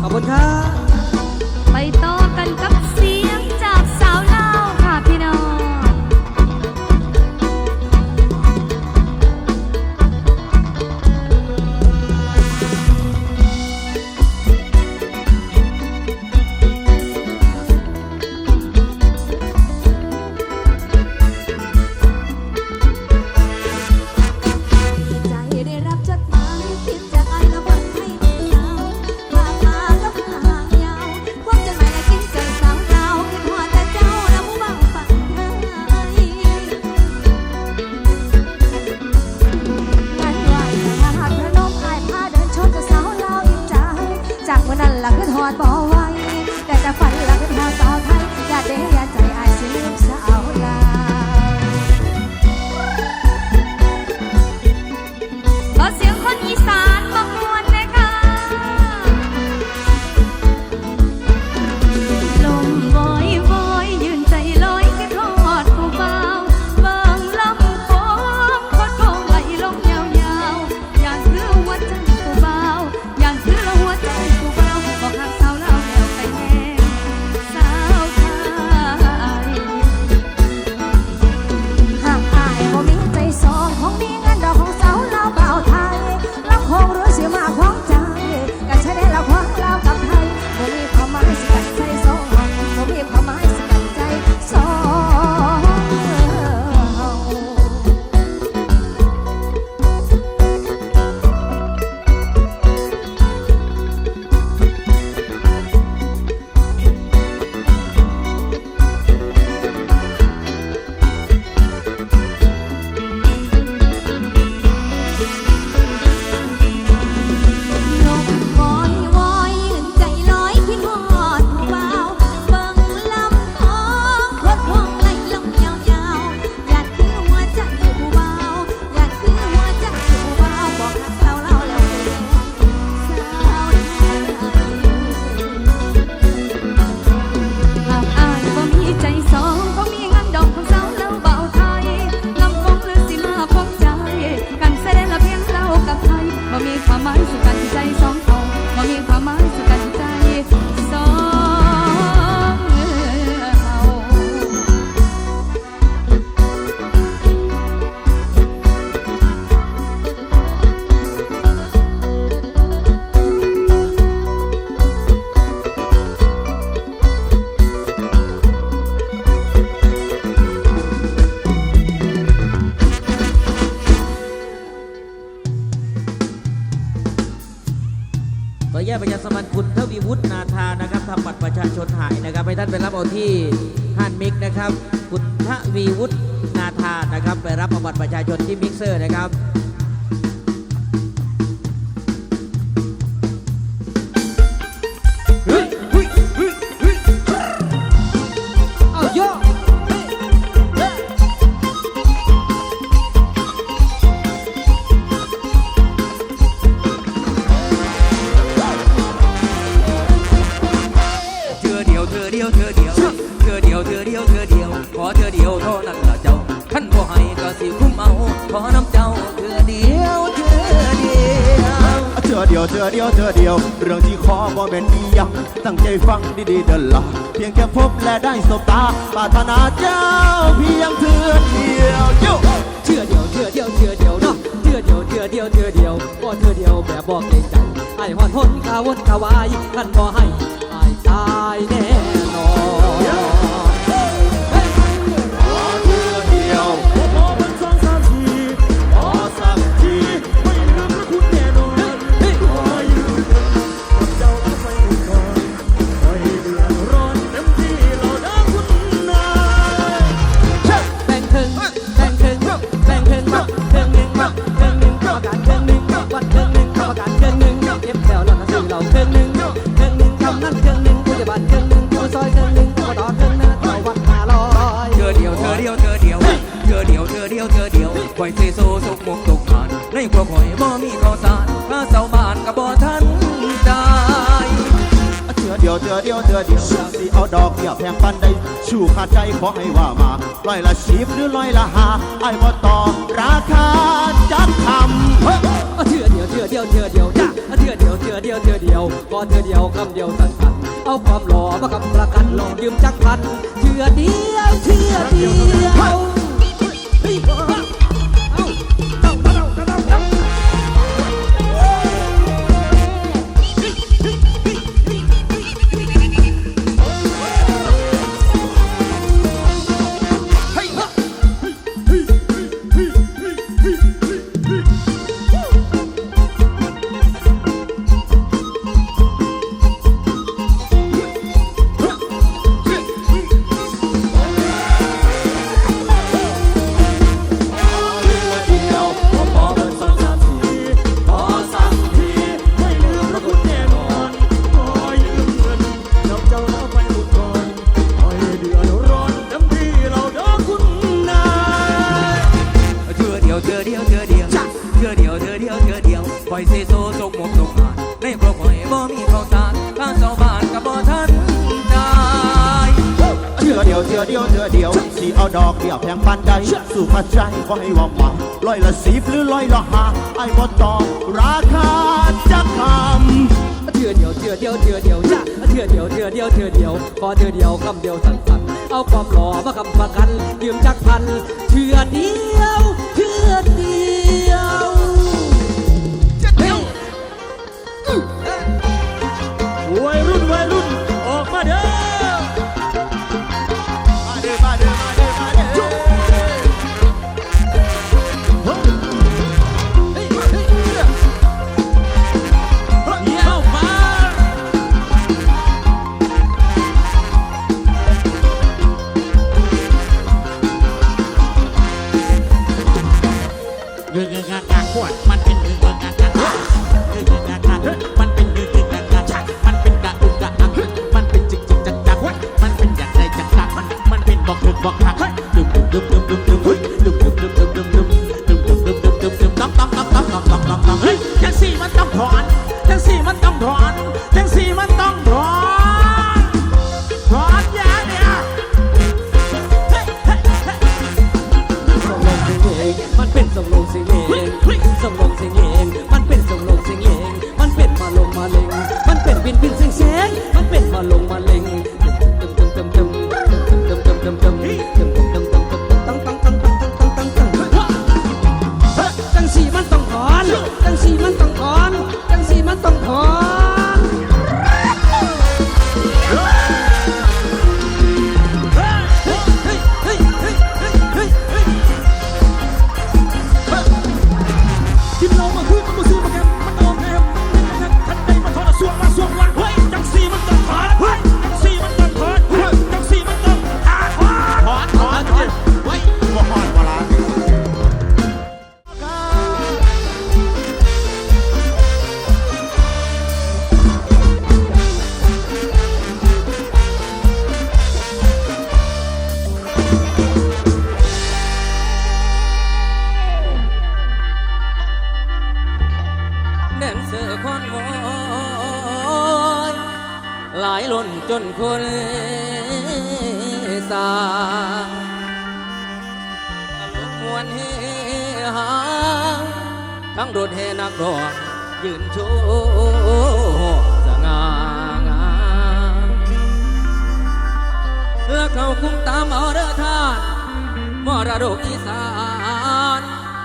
好不好？ ดีๆเดินลัเพียงแค่พบและได้สบตาปรารถนาจะ ขอให้ว่ามาลอยละสีบหรือลอยละหาไอ้บ่ต่อราคาจักคำเฮ้อเถื่อเดียวเถื่อเดียวเถื่อเดียวจ้ะเถื่อเดียวเถื่อเดียวเถื่อเดียวก็เถื่อเดียวคำเดียวสั่นๆเอาความหล่อมาคำประกันลองยืมจักพันเถื่อเดียวเถื่อเดียว ดอกเดียวแพงปานใดสู่พระใจขอให้ว่ามาลอยละสีหรือลอยละหาไอ้บ่ตอบราคาจะคำเถื่อเดียวเถื่อเดียวเถื่อเดียวจ้ะเถื่อเดียวเถื่อเดียวเถื่อเดียวพอเถื่อเดียวคำเดียวสั่นๆเอาความหล่อมาคำประกันยืมจักพันเถื่อเดียว บินบินเสียงเสียงมันเป็นมาลงมา แดนเสือคอนวอยหลายล้นจนคนสางอารมณ์มวนเฮฮาทั้งรถแห่นักดอกยืนโชว์ คุ้มตามเอาเด้อท่านมรดกอีสาน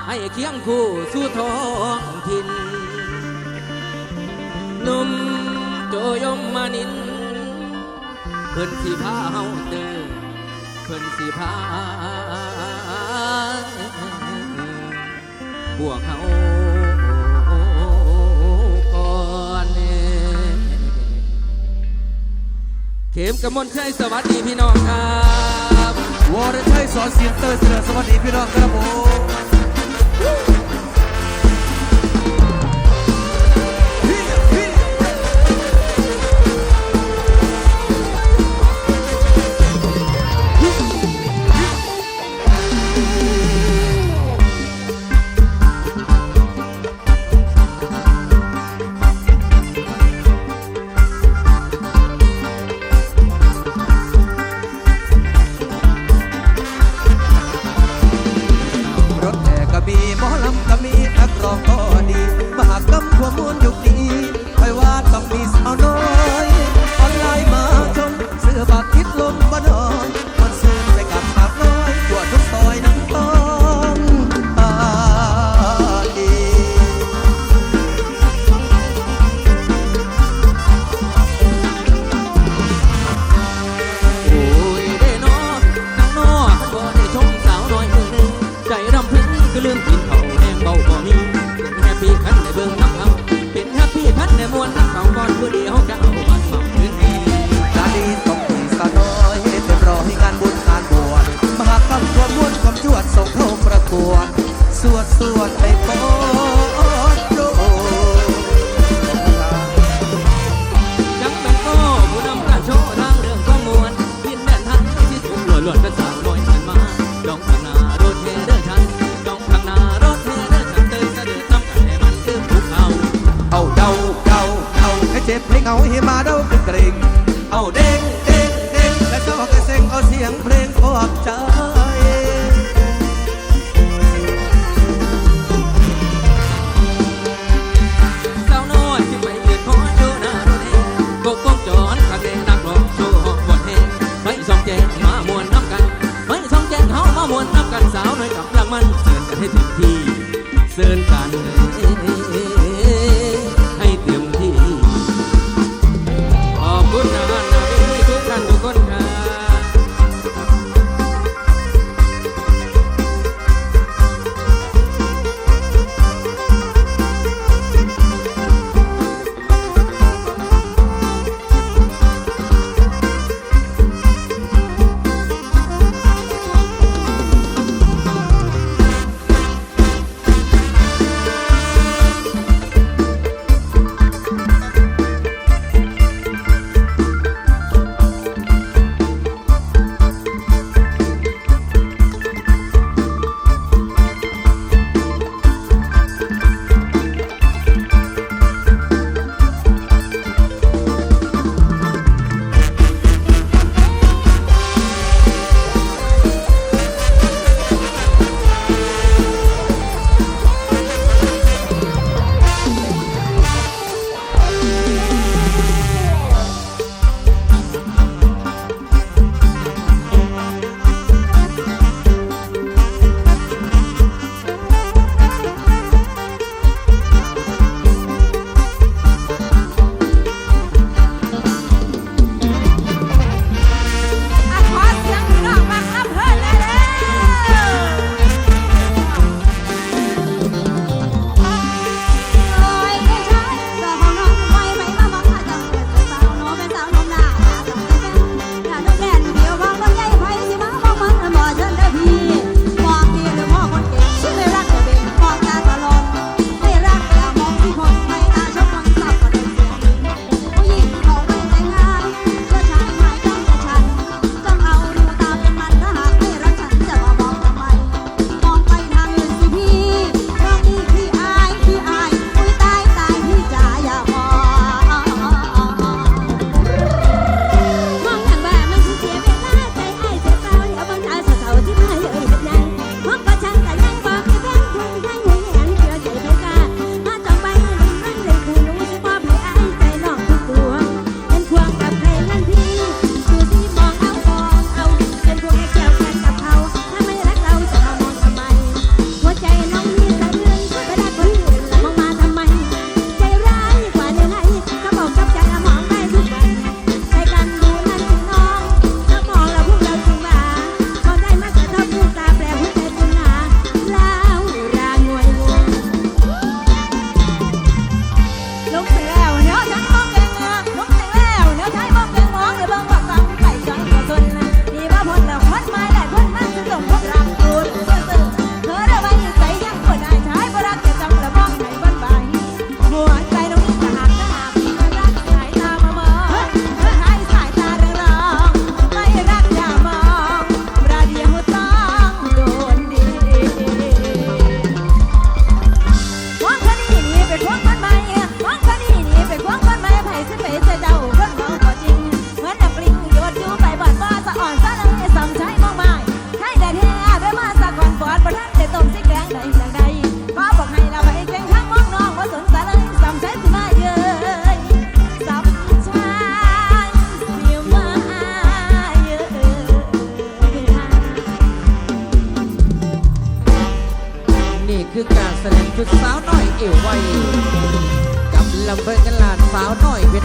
ให้เคียงคู่สู่ท้องถิ่นนุ่มโจยมมานิน เพิ่นสีพาเฮาเดินเพิ่นสีพาพวกเขา เข็มกระมวลชัยสวัสดีพี่น้องครับวรชัยสอนเสียงเตอร์เสือสวัสดีพี่น้องครับผม 短的。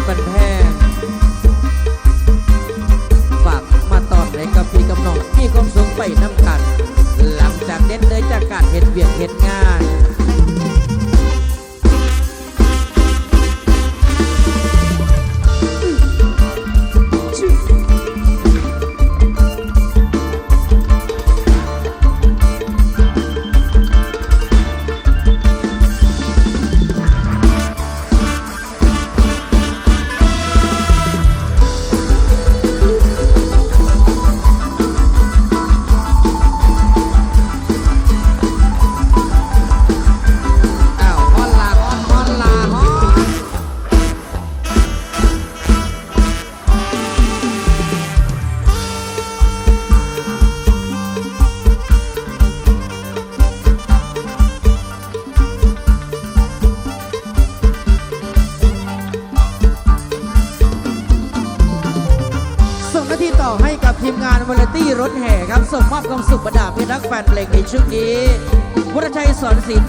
น้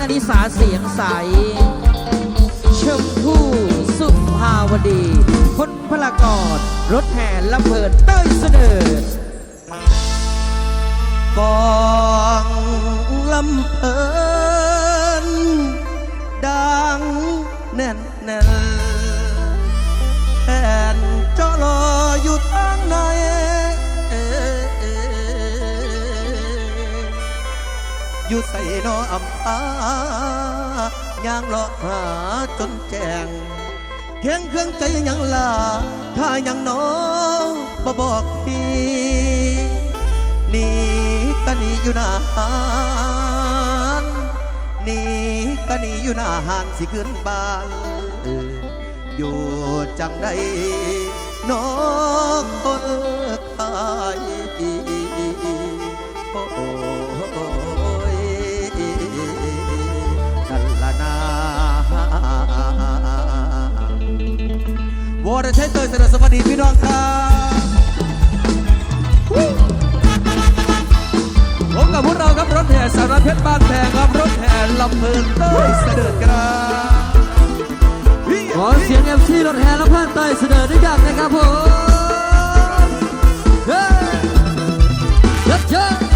นิสาเสียงใส ออำพายางเลาะหาจนแจงเคียงเครื่องใจยังลาถ้ายังน้องบ่บอกพี่หนีก็หนีอยู่หน้าหานหนีก็หนีอยู่หน้าหานสิขึ้นบ้านอยู่จังใดน้องคนขาย วรชัยเตยเสนอสวัสดีพี่น้องครับผมกับพวกเราครับรถแห่สารเพชรบ้านแพงครับรถแห่ลำเพลินเตยเสด็จครับขอเสียงเอฟซีรถแห่ลำเพลินเตยเสด็จด้วยกันนะครับผมเฮ้ยเยอ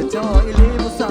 Então ele você.